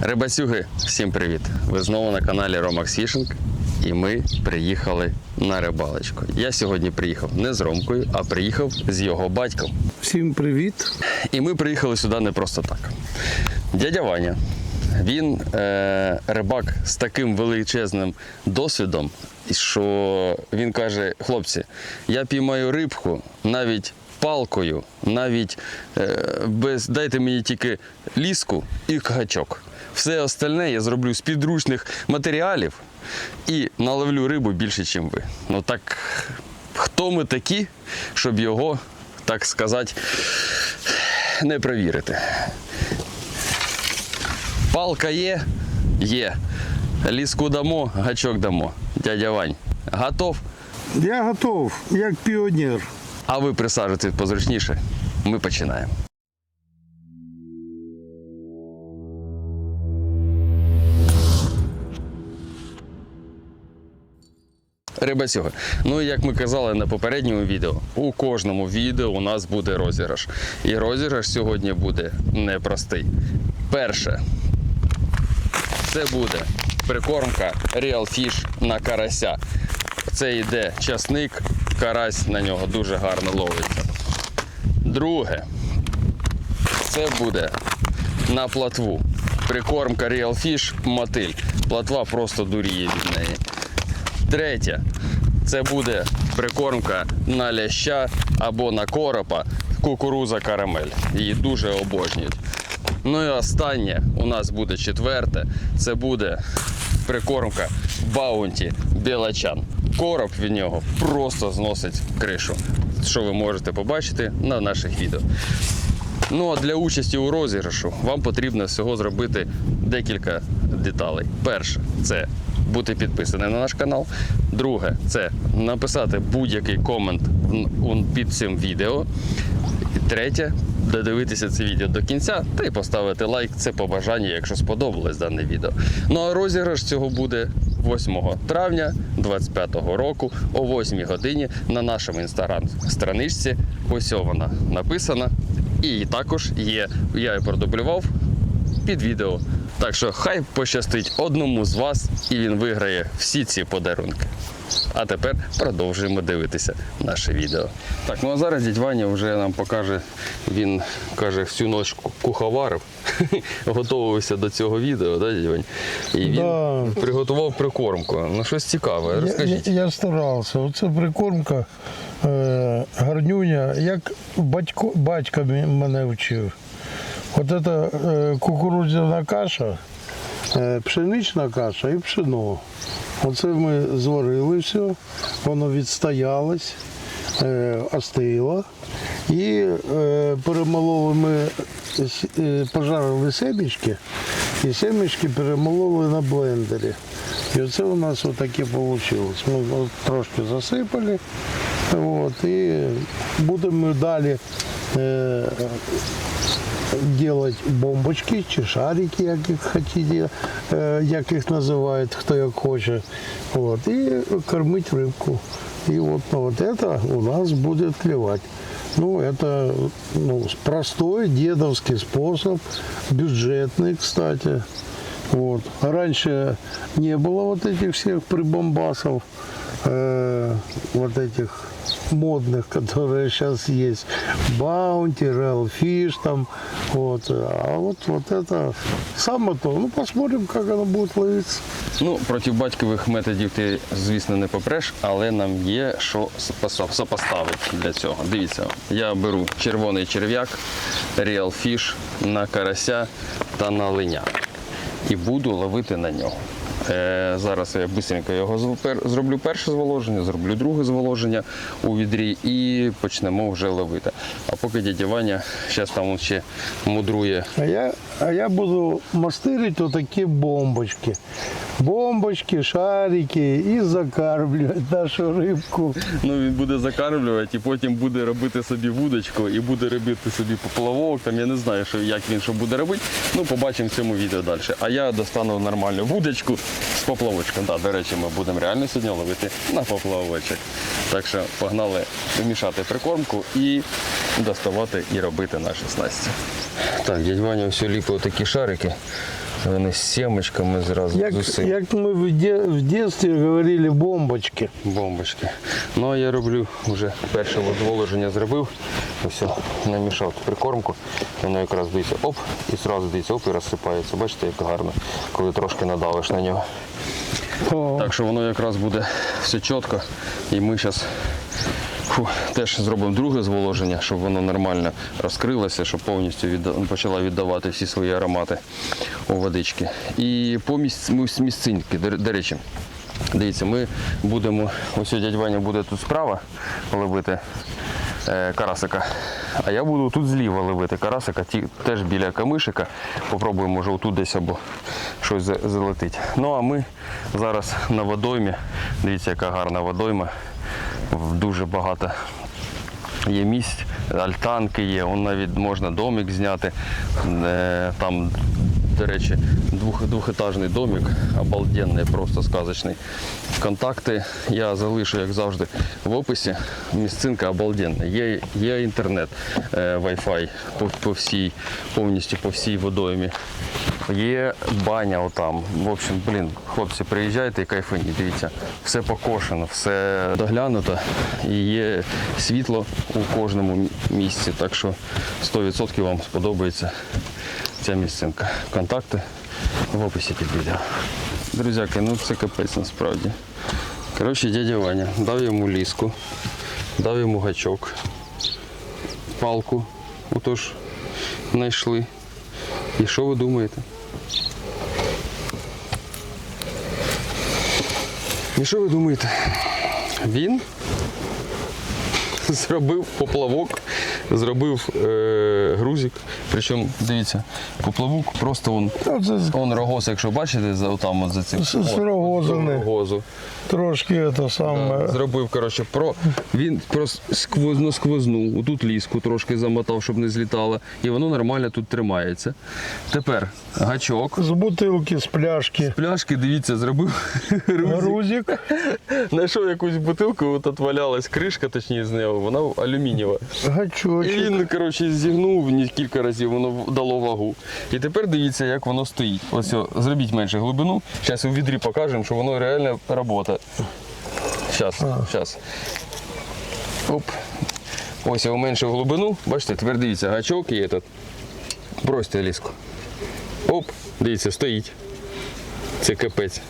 Рибасюги, всім привіт! Ви знову на каналі Romax Fishing і ми приїхали на рибалочку. Я сьогодні приїхав не з Ромкою, а приїхав з його батьком. Всім привіт. І ми приїхали сюди не просто так. Дядя Ваня, він е, рибак з таким величезним досвідом, що він каже: хлопці, я піймаю рибку навіть палкою, навіть е, без дайте мені тільки ліску і гачок. Все остальне я зроблю з підручних матеріалів і наловлю рибу більше, ніж ви. Ну так хто ми такі, щоб його, так сказати, не перевірити. Палка є? Є. Ліску дамо, гачок дамо. Дядя Вань, готов? Я готов, як піонер. А ви присаджуйтесь позручніше. Ми починаємо. Рибасюга. Ну і як ми казали на попередньому відео, у кожному відео у нас буде розіграш. І розіграш сьогодні буде непростий. Перше, це буде прикормка Real Fish на карася. Це йде часник, карась на нього дуже гарно ловиться. Друге, це буде на платву. Прикормка Real Fish мотиль. Платва просто дуріє від неї. Третє, це буде прикормка на ляща або на коропа, кукуруза карамель. Її дуже обожнюють. Ну і останнє у нас буде четверте. Це буде прикормка Баунті Білачан. Короб від нього просто зносить кришу, що ви можете побачити на наших відео. Ну а для участі у розіграшу вам потрібно всього зробити декілька деталей. Перше це бути підписаним на наш канал. Друге це написати будь-який комент під цим відео. І третє додивитися це відео до кінця та й поставити лайк. Це побажання, якщо сподобалось дане відео. Ну а розіграш цього буде 8 травня 2025 року о 8 годині на нашому інстаграм-страничці. Ось вона написана. І також є, я продублював під відео. Так що хай пощастить одному з вас, і він виграє всі ці подарунки. А тепер продовжуємо дивитися наше відео. Так, ну а зараз дядь Ваня вже нам покаже, він каже, всю ніч куховарив, готувався до цього відео, да, дядь Вань? І він Да. приготував прикормку. Ну щось цікаве, Я, розкажіть. я, я старався. Оце прикормка е, гарнюня, як батько, батько мене вчив. От це е, кукурудзяна каша, е, пшенична каша і пшено. Оце ми зварили все, воно відстоялось, е, остило. І е, перемололи ми, е, пожарили семечки, і семечки перемололи на блендері. І оце у нас отаке вийшло. Ми от трошки засипали. От, і будемо далі е, делать бомбочки чи шарики, як їх хотіте, е, як їх називають, хто як хоче. От, і кормити рибку. І от, ну, вот это у нас будет клевать. Ну, это ну, простой дедовский способ, бюджетный, кстати. Вот. Раньше не было вот этих всех прибамбасов, э, вот этих модных, которые сейчас есть. Баунти, Real Fish там. Вот. А вот, вот это самое то. Ну, посмотрим, как оно будет ловиться. Ну, проти батькових методів ти, звісно, не попреш, але нам є що сопо- сопоставити для цього. Дивіться, я беру червоний черв'як, Real Fish на карася та на линя. І буду ловити на нього. Е, зараз я швидко його зроблю перше зволоження, зроблю друге зволоження у відрі і почнемо вже ловити. А поки дядя Ваня зараз там ще мудрує А я, а я буду мастырить вот такие бомбочки. Бомбочки, шарики и закармливать нашу рыбку. Ну, він буде закармлювати і потім буде робити собі вудочку і буде робити собі поплавок. Там я не знаю, що, як він що буде робити. Ну, побачимо в цьому відео далі. А я достану нормальну вудочку з поплавочком. Да, до речі, ми будемо реально сьогодні ловити на поплавочок. Так що погнали мішати прикормку і доставати і робити наші снасті. Так, дядь Ваня все ліпив такі шарики. Вони з сімочками зразу Як, з як ми в, де, в дитинстві говорили бомбочки. Бомбочки. Ну а я роблю вже перше зволоження зробив. Ось намішав прикормку. Воно якраз дивиться оп, і одразу дивиться оп і розсипається. Бачите, як гарно, коли трошки надавиш на нього. О, Так що воно якраз буде все чітко. І ми зараз теж зробимо друге зволоження, щоб воно нормально розкрилося, щоб повністю відда... почала віддавати всі свої аромати у водички. І по місць... місцинки, до, речі, дивіться, ми будемо, ось дядь Ваня буде тут справа ловити е, карасика. А я буду тут зліва ловити карасика, ті, теж біля камишика. Попробуємо, може, отут десь або щось за- залетить. Ну а ми зараз на водоймі. Дивіться, яка гарна водойма. Дуже багато є місць, альтанки є, навіть можна домик зняти. Е, Там, до речі, двох, двохетажний домик, обалденний, просто сказочний. Контакти я залишу, як завжди, в описі. Місцинка обалденна. Є, є інтернет, е, Wi-Fi по, по всій, повністю по всій водоймі. Є баня отам. В общем, блін, хлопці, приїжджайте і кайфаніть. Дивіться, все покошено, все доглянуто і є світло у кожному місці. Так що 100% вам сподобається ця місцинка. Контакти в описі під відео. Друзяки, ну це капець насправді. Коротше, дядя Ваня дав йому ліску, дав йому гачок, палку. Отож, знайшли. І що ви думаєте? І що ви думаєте? Він зробив поплавок, зробив е, грузик. Причому, дивіться, поплавок просто он, он рогоз, якщо бачите, за там от за цим. З рогозу. Трошки це саме. Зробив, коротше, про він просто сквозно сквознув, отут ліску трошки замотав, щоб не злітало, і воно нормально тут тримається. Тепер гачок. З бутилки, з пляшки. З Пляшки, дивіться, зробив грузик. Знайшов якусь бутилку, от валялась кришка, точніше з нею, вона алюмінієва. І він, коротше, зігнув кілька разів, воно дало вагу. І тепер дивіться, як воно стоїть. Ось зробіть менше глибину. Зараз у відрі покажемо, що воно реально робота. Зараз, зараз. Оп. Ось я уменшив глибину. Бачите, тепер дивіться, гачок і этот. Бросьте ліску. Оп, дивіться, стоїть. Це капець.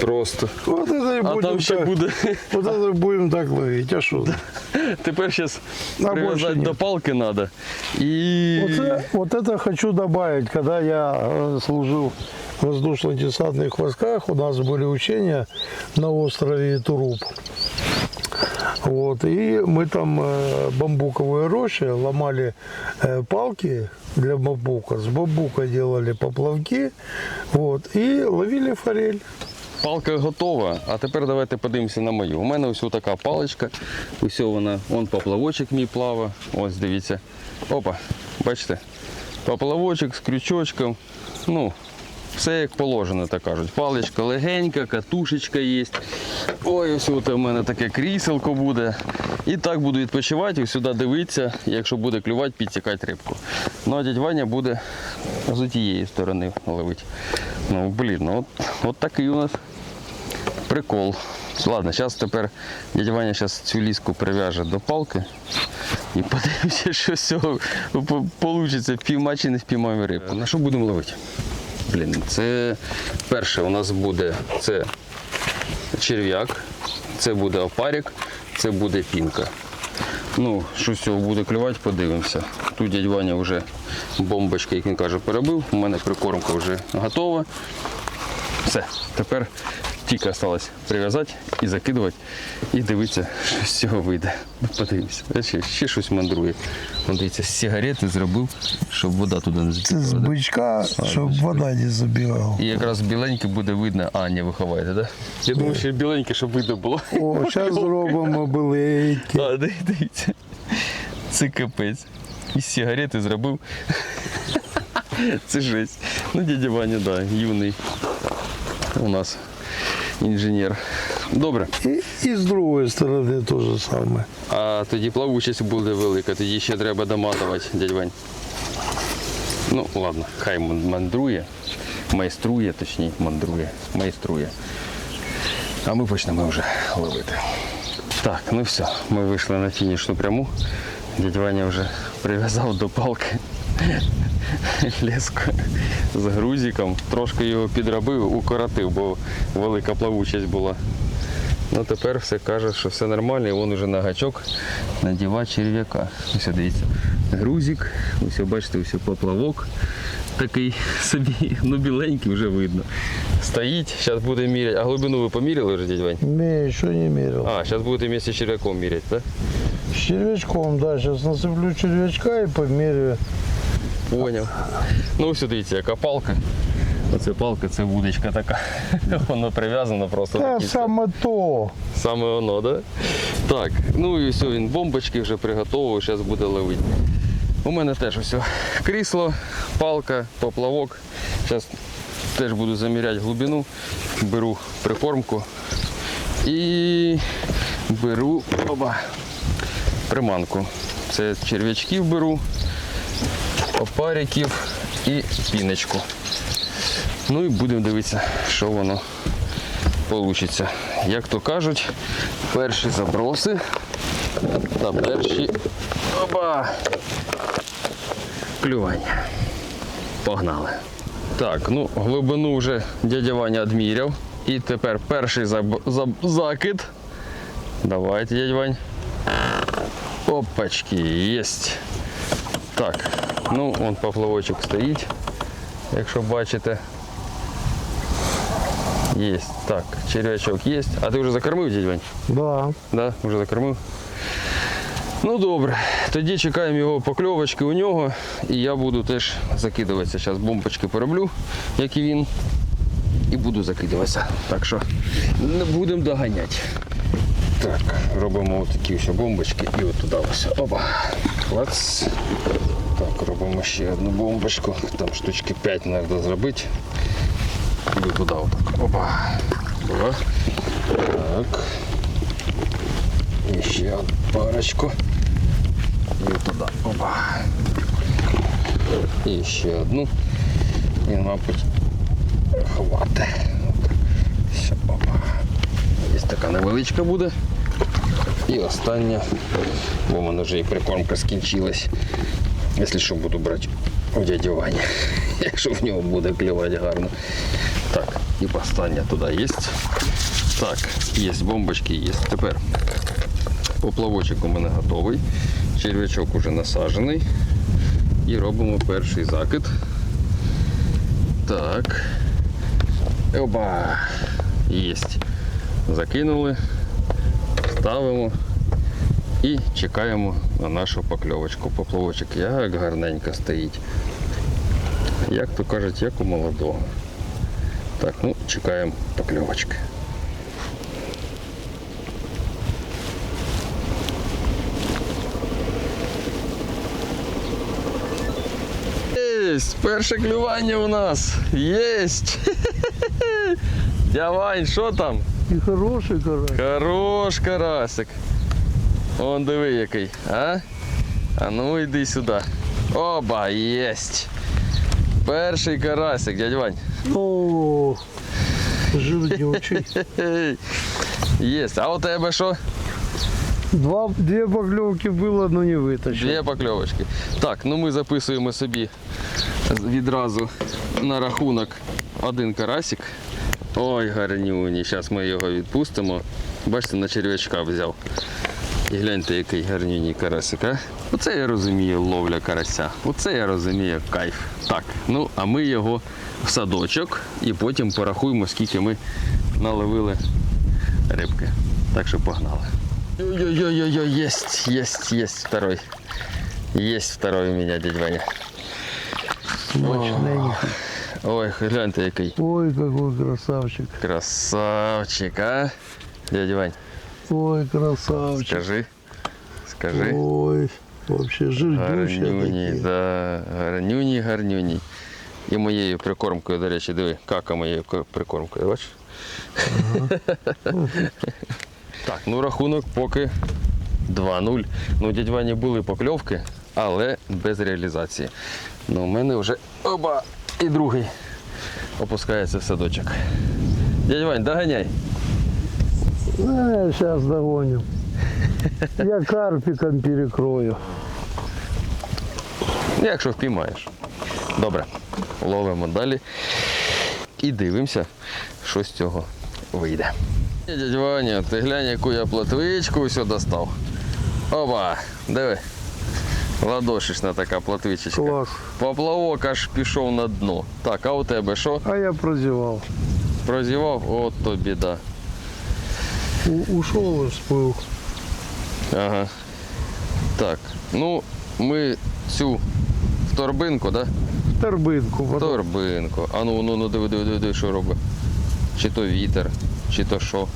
Просто. Вот это и А будем там ще так, буде. Вот это будем так ловить. А що? Тепер зараз А більше прив'язати ні. до палки треба. І. Вот, вот это хочу добавить. Когда я э, служил в воздушно-десантных войсках, у нас были учения на острове Туруп. Вот, и мы там э, бамбуковые рощи ломали э, палки для бамбука, с бамбука делали поплавки, вот, и ловили форель. Палка готова, а тепер давайте подивимося на мою. У мене ось така паличка, ось вона, он поплавочок мій плава. Ось дивіться. Опа, бачите? Поплавочок з крючочком. Ну, все як положено, так кажуть. Паличка легенька, катушечка є. Ой, ось от у мене таке кріселко буде. І так буду відпочивати, ось сюди дивитися, якщо буде клювати, підтікати рибку. Ну а дядь Ваня буде з тієї сторони ловити. Ну, блін, ну от, от такий у нас прикол. Ладно, зараз тепер дядя Ваня зараз цю ліску прив'яже до палки і подивимося, що з цього вийде, впійма чи не впіймаємо рибку. На що будемо ловити? Блін, це перше у нас буде це черв'як, це буде опарік, це буде пінка. Ну, що з цього буде клювати, подивимося. Тут дядь Ваня вже бомбочки, як він каже, перебив. У мене прикормка вже готова. Все, тепер тільки залишилось прив'язати і закидувати, і дивитися, що з цього вийде. Подивимося. Ще, ще щось мандрує. Дивіться, сигарети зробив, щоб вода туди не Це з закипала. да? бичка, вода не забігала. І якраз біленьке буде видно, а не ви ховаєте, так? Да? Я думаю, що біленьке, щоб видно було. О, зараз зробимо белейки. А, ди- дивіться. Це капець. І сигарети зробив. Це жесть. Ну, дядя Ваня, да, юний у нас інженер. Добре. І, і з другої сторони те ж саме. А тоді плавучість буде велика, тоді ще треба доматувати, дядь Вань. Ну, ладно, хай мандрує, майструє, точніше, мандрує, майструє. А ми почнемо вже ловити. Так, ну все, ми вийшли на фінішну пряму. Дядь Ваня вже прив'язав до палки леску з грузиком. Трошки його підробив, укоротив, бо велика плавучість була. Ну тепер все каже, що все нормально, і він вже на гачок надіває черв'яка. Ось дивіться. Грузик, ось бачите, ось поплавок такий собі, ну біленький вже видно. Стоїть, зараз буде міряти. А глибину ви поміряли вже, дядь Вань? Не, еще не мерил. А, зараз будете вместе з черв'яком міряти, так? С червячком, да, сейчас насыплю червячка и померяю. Поняв. Ну, ось дивіться, яка палка. Оце палка, це вудочка така. Воно прив'язано просто. До кінця. то. Саме воно, да? Так, ну і все, він бомбочки вже приготовив, зараз буде ловити. У мене теж ось крісло, палка, поплавок. Зараз теж буду заміряти глибину, беру прикормку і беру оба, приманку. Це черв'ячків беру, опариків і піночку. Ну і будемо дивитися, що воно вийде. Як то кажуть, перші заброси та перші оба, клювання. Погнали. Так, ну глибину вже дядя Ваня відміряв. І тепер перший заб... заб- закид. Давайте, дядя Вань. Опачки, єсть. Так, ну он поплавочок стоїть, якщо бачите. Есть. Так, червячок есть. А ти вже закормив, дядь Вань? Да. Да, вже закормив. Ну добре, тоді чекаємо його покльовочки у нього. І я буду теж закидуватися. Зараз бомбочки пороблю, як і він. І буду закидуватися. Так що не будемо доганяти. Так, робимо такі ось бомбочки і от туди ось. Опа. Клац. Так, робимо ще одну бомбочку. Там штучки 5 треба зробити. І от туди отак. Опа. О. Так. І ще одну парочку. І туди. Опа. І ще одну. І, мабуть, хвати. Все, опа. Ось така невеличка буде. І остання, бо в мене вже і прикормка скінчилась. Якщо що, буду брати у дяді Вані. Якщо в нього буде клювати гарно. Так, і остання туди є. Так, є бомбочки, є. Тепер поплавочок у мене готовий. Черв'ячок уже насаджений. І робимо перший закид. Так. Оба. Єсть. Закинули. Ставимо і чекаємо на нашу покльовочку. Поплавочок як гарненько стоїть. Як то кажуть, як у молодого. Так, ну, чекаємо покльовочки. Єсть! Перше клювання у нас. Єсть! Дявань, що там? И хороший карась. Хорош карасик. Он диви який, а? А ну йди сюди. Оба, єсть. Перший карасик, дядь Вань. О, жирнючий. Єсть. А у тебе що? Два, две поклевки было, но не вытащил. Дві покльовочки. Так, ну ми записуємо собі відразу на рахунок один карасик. Ой, гарнюні. Зараз ми його відпустимо. Бачите, на черв'ячка взяв. І гляньте, який гарнюній карасик, а? Оце я розумію ловля карася. Оце я розумію кайф. Так, ну а ми його в садочок і потім порахуємо, скільки ми наловили рибки. Так що погнали. Ой-ой-ой, есть, есть, есть второй. Есть второй у меня, дядь Ваня. Мощненький. Ой, гляньте, який Ой, какой красавчик. красавчик, а? Дядя Вань, Ой, красавчик. скажи. Скажи. Ой, вообще жирнючий. Гарнюні, да, гарнюні, гарнюні. І моєю прикормкою, до речі, диви, кака моєю ко- прикормкою, бачиш? так, ну рахунок поки 2-0. Ну, дядь Вані були покльовки, але без реалізації. Ну, у мене вже оба і другий опускається в садочок. Дядь Вань, доганяй. Э, сейчас догоним. Я карпиком перекрою. Якщо впіймаєш. Добре, ловимо далі і дивимося, що з цього вийде. Дядь Ваня, ти глянь, яку я платвичку все достав. Опа, диви. Ладошечна така платвичечка. Клас. Поплавок аж пішов на дно. Так, а у тебе що? А я прозевал. Прозівав? От то біда. У- ушел и всплыл. Ага. Так, ну ми цю в торбинку, да? В торбинку. В торбинку. А ну, ну, ну диви, диви, диви, диви, що робить. Чи то вітер, чи то що.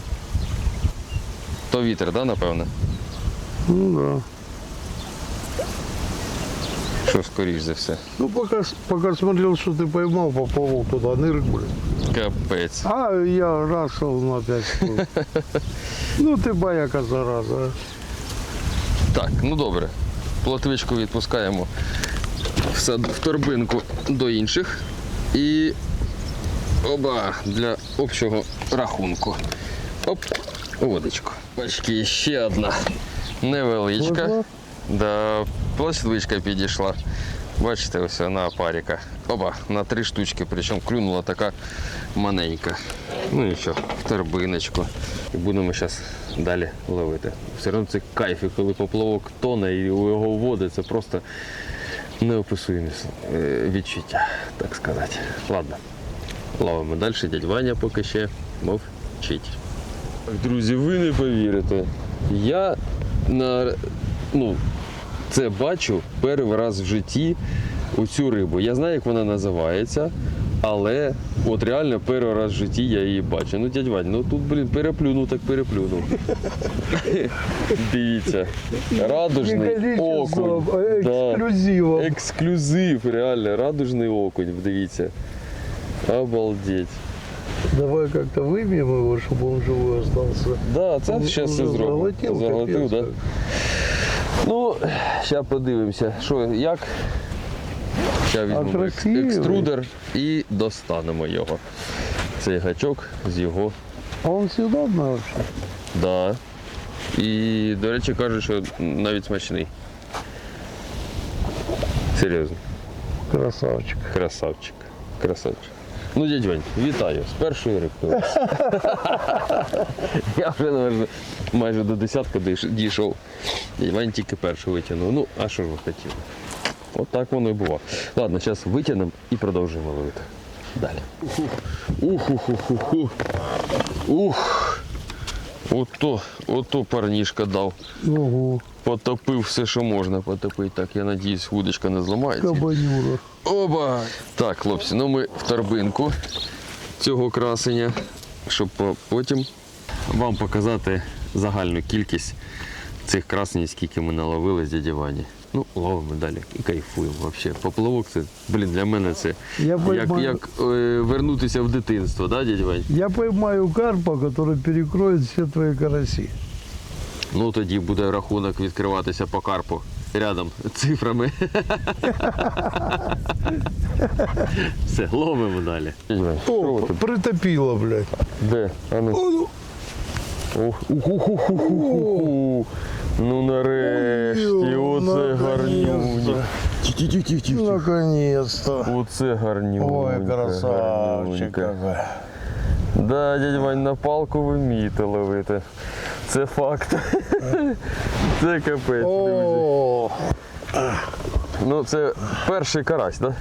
То вітер, да, напевне? Ну да. Що скоріш за все. Ну пока, с- пока смотрел, что ты поймал, поплавал туда, нырк, блин. Капець. А я раз, что он опять всплыл. Ну ты бояка, зараза. а. Так, ну добре. Плотвичку відпускаємо в, сад, в торбинку до інших. І оба для общого рахунку. Оп, водичку. Бачки, ще одна невеличка. Ага. Да, пластичка підійшла. Бачите, ось вона паріка. Оба, на три штучки, причому клюнула така маленька. Ну і що, торбиночку. І будемо зараз далі ловити. Все одно це кайф, коли поплавок тоне і у його води, це просто неописуємі е, відчуття, так сказати. Ладно, ловимо далі. Дядь Ваня поки ще мовчить. Друзі, ви не повірите. Я на ну, це бачу перший раз в житті у цю рибу. Я знаю, як вона називається, але от реально перший раз в житті я її бачу. Ну, дядь Вань, ну тут, блін, переплюнув, так переплюнув. Дивіться. Радужний окунь. Да. Эксклюзивом. Ексклюзив, реально, радужний окунь, дивіться. Обалдеть. Давай как-то вымьем его, чтобы он живой остался. Да, це Он зараз все уже зробимо. заглотил, Заглотив, капец да? Ну, зараз подивимося, що як. Візьмемо екс- екструдер і достанемо його. Цей гачок з його. А он съедобный вообще? Да. І, до речі, кажуть, що навіть смачний. Серйозно. Красавчик. Красавчик. Красавчик. Ну, дядь Вань, вітаю з першої рибкою. Я вже майже, майже до десятка дійшов. Дядь Вань тільки першу витягнув. Ну, а що ж ви хотіли? От так воно і було. Ладно, зараз витягнемо і продовжуємо ловити. Далі. Ух, ух, ух, ух, ух. Ух. Ото, ото парнішка дав. Ого, Потопив все, що можна потопити. Так, я надіюсь, вудочка не зламається. кабанюра. Оба! Так, хлопці, ну ми в торбинку цього красення, щоб потім вам показати загальну кількість цих красень, скільки ми наловили з дяді Вані. Ну, ловимо далі і кайфуємо взагалі. Поплавок це, блін, для мене це Я як, поймаю, як е, вернутися в дитинство, да, дядь Вань? я поймаю карпа, который перекроет все твои караси. Ну тоді буде рахунок відкриватися по карпу рядом цифрами. Все, ловимо далі. О, притопило, блядь. Де? А ну. О, Ух, ух, ух, ух, ух, ух, ух. Ну нарешті, оце наконец-то. Ті-ті-ті-ті-ті. наконец-то. Оце гарнюнька. Ой, красавчик гарнюнька. какой. Да, дядь Вань, на палку ви вмієте ловити. Це факт. Це капець, друзі. О, Ну це перший карась, так?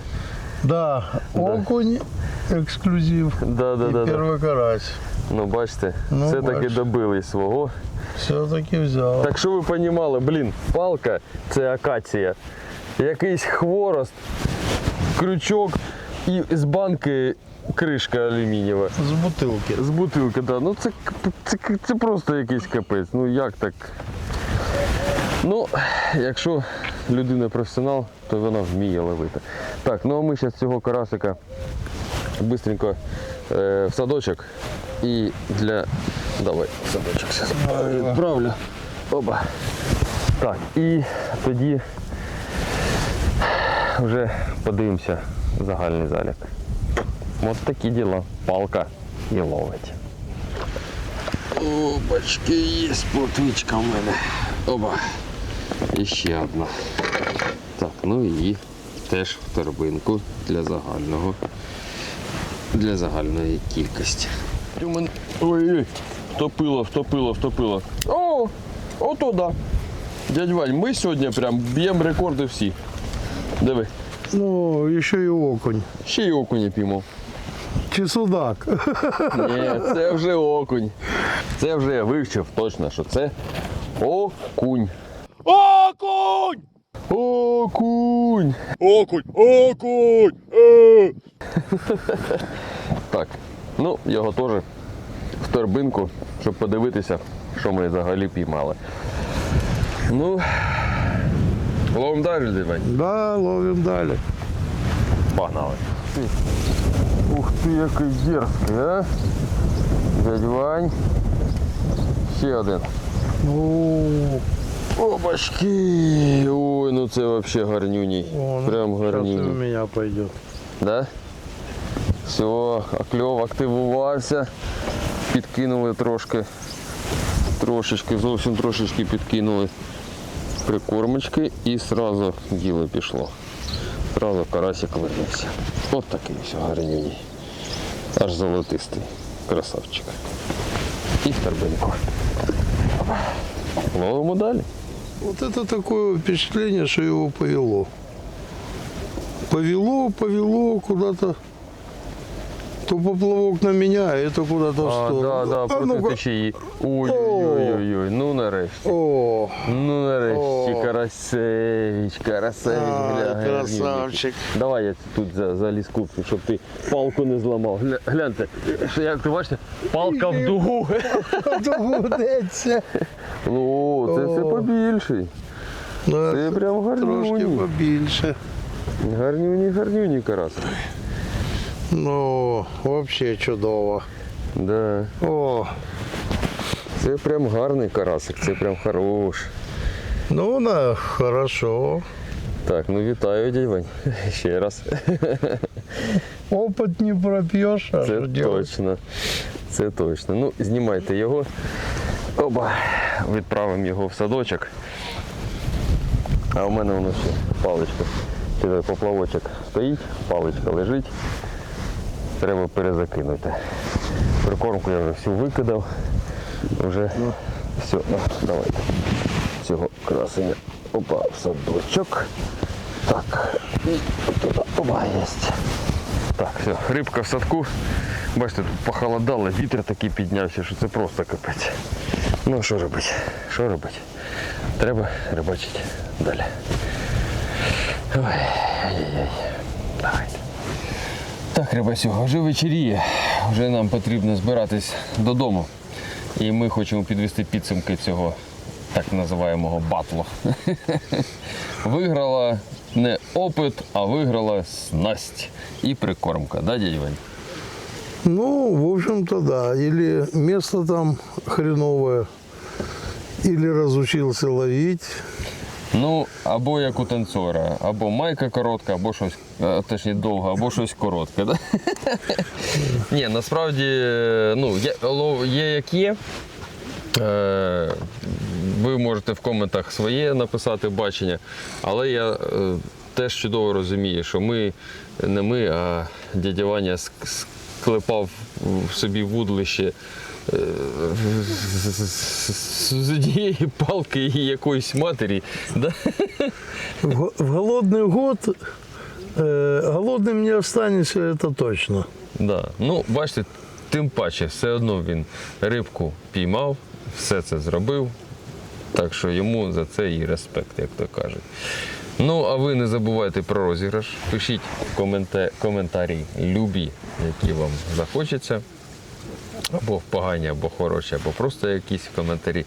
да, окунь, эксклюзив. Да, да, И да, да. первый карась. Ну бачите, Ну, все-таки бач. добились свого. Все-таки взял. Так що ви розуміли, блін, палка це акація, якийсь хворост, крючок і з банки кришка алюмінієва. С бутылки. З бутилки, да. Ну це, к- це, к- це просто якийсь капець. Ну як так? Ну, якщо людина професіонал, то вона вміє ловити. Так, ну а ми зараз цього карасика швидко е, в садочок і для. Давай, в садочок зараз відправлю. Оба. Так, і тоді вже подивимося загальний залік. От такі діла. Палка і ловить. О, бачки, є плотвичка в мене. Оба. І ще одна. Так, ну і теж в торбинку для загального. Для загальної кількості. Ой-ой, втопило, втопило, втопило. О, отуда. Дядь Вань, ми сьогодні прям б'ємо рекорди всі. Диви, Ну, ще й окунь. ще й окуня піймав. Чи судак. Ні, це вже окунь. Це вже я вивчив точно, що це окунь. Окунь! Окунь! Окунь! Окунь! Е! Так, ну його теж в торбинку, щоб подивитися, що ми взагалі піймали. Ну, ловим далі, Дивань. Да, ловим далі. Погнали. Ух ти, який дерзкий, а? Дядь Вань. Ще один. Ну, Опачки! Ой, ну це взагалі гарнюній. ну, Прям и у гарнюній. меня пойдет. Да? Все, кльов активувався. Підкинули трошки. Трошечки, зовсім трошечки підкинули прикормочки і сразу діло пішло. Сразу карасик вирвався. От такий все гарнюній. Аж золотистий. Красавчик. І в торбинку. Ловимо далі. Вот это такое впечатление, что его повело. Повело, повело куда-то. То поплавок на меня, а это куда-то в А, сторону. да, да, А проти ну-ка. течії. Ой-ой-ой, ну нарешті. О, Ну нарешті, О. Карасевич, Карасевич, Ай, гля, красавчик. Давай я тут за, заліз купку, щоб ти палку не зламав. Гля, гляньте, що як ти бачите, палка в дугу. доведеться. Ну, це все О. побільший. Да, Це прям Трошки гарнюні. побільше. Гарнюні, гарнюні карас. Ну, взагалі чудово. Да. О, Це прям гарний карасик, це прям хорош. ну да, хорошо. Так, ну вітаю, дядь Вань. Ще раз. Опыт не пропьешь, а Це что делать? точно. Це точно. Ну, знімайте його. Оба. Відправимо його в садочок. А у мене воно ще паличка. Поплавочок стоїть, паличка лежить. Треба перезакинути. Прикормку я вже всю викидав. Вже все, ну, давайте. Цього красення. Опа, в садочок. Так. Туди. Опа, єсть. Так, все, рибка в садку. Бачите, тут похолодало, вітер такий піднявся, що це просто капець. Ну що робити? Що робити? Треба рибачити далі. Ой, ай-яй-яй. Давайте. Так, рибасю, вже вечеріє. Вже нам потрібно збиратись додому. І ми хочемо підвести підсумки цього так називаємого батлу. Виграла не опит, а виграла снасть і прикормка, да, дядь Вань? Ну, в общем-то, да. Или место там хреновое, или разучился ловить. Ну, або як у танцора, або майка коротка, або щось, е, точніше довга, або щось коротке. Да? Ні, насправді, ну, є, як є. Е, Ви можете в коментах своє написати бачення, але я е, теж чудово розумію, що ми не ми, а дядя Ваня склепав в собі вудлище з- з з однієї палки і якоїсь матері. Да? В, го- в голодный год э, голодным не останешься, это точно. Да. Ну, бачите, тим паче, все одно він рибку піймав, все це зробив. Так що йому за це і респект, як то кажуть. Ну, а ви не забувайте про розіграш. Пишіть коменте- коментарі любі, які вам захочеться. Або погані, або хороші, або просто якісь коментарі.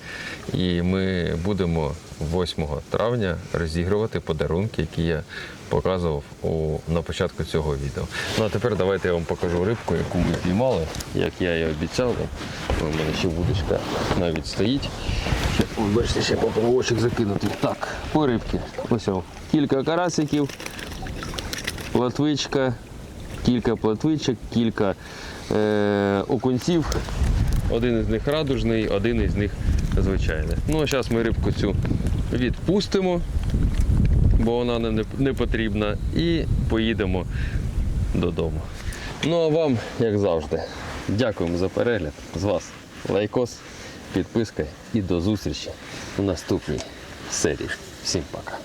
І ми будемо 8 травня розігрувати подарунки, які я показував у, на початку цього відео. Ну а тепер давайте я вам покажу рибку, яку ми піймали, як я і обіцяв. У мене ще вудочка навіть стоїть. Бачите, ще поплавочок закинутий. Так, по рибки. Ось кілька карасиків. платвичка, кілька платвичок, кілька окунців. Один із них радужний, один із них звичайний. Ну а зараз ми рибку цю відпустимо, бо вона нам не, потрібна, і поїдемо додому. Ну а вам, як завжди, дякуємо за перегляд. З вас лайкос, підписка і до зустрічі у наступній серії. Всім пока.